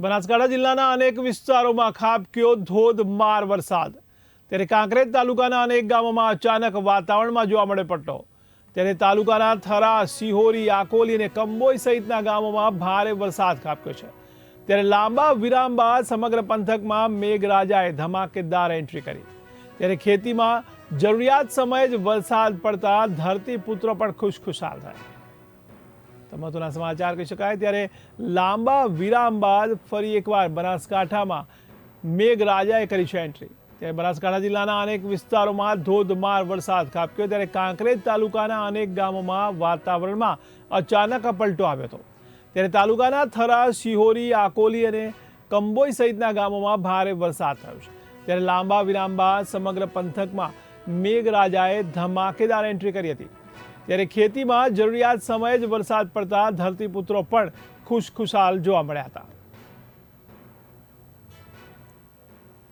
બનાસકાંઠા જિલ્લાના અનેક વિસ્તારોમાં ખાબક્યો ધોધમાર વરસાદ? ત્યારે કાંકરેજ તાલુકાના અનેક ગામોમાં અચાનક વાતાવરણમાં જોવા મળે પટ્ટો. ત્યારે તાલુકાના થરા, સિહોરી, આકોલી અને કંબોઈ સહિતના ગામોમાં ભારે વરસાદ ખાબક્યો છે. ત્યારે લાંબા વિરામ બાદ સમગ્ર પંથકમાં મેઘરાજાએ ધમાકેદાર એન્ટ્રી કરી. ત્યારે ખેતીમાં જરૂરિયાત સમયે જ વરસાદ પડતા ધરતીપુત્રો પણ ખુશખુશાલ થયા. તો સમાચાર કહી શકાય. ત્યારે લાંબા વિરામ બાદ ફરી એકવાર બનાસકાંઠામાં મેઘરાજાએ કરી છે એન્ટ્રી. ત્યારે બનાસકાંઠા જિલ્લાના અનેક વિસ્તારોમાં ધોધમાર વરસાદ ખાબક્યો. ત્યારે કાંકરેજ તાલુકાના અનેક ગામોમાં વાતાવરણમાં અચાનક પલટો આવ્યો હતો. ત્યારે તાલુકાના થરા શિહોરી, આકોલી અને કંબોઈ સહિતના ગામોમાં ભારે વરસાદ થયો છે. ત્યારે લાંબા વિરામ બાદ સમગ્ર પંથકમાં મેઘરાજાએ ધમાકેદાર એન્ટ્રી કરી હતી. ત્યારે ખેતીમાં જરૂરિયાત સમયે જ વરસાદ પડતા ધરતીપુત્રો પણ ખુશખુશાલ જોવા મળ્યા હતા.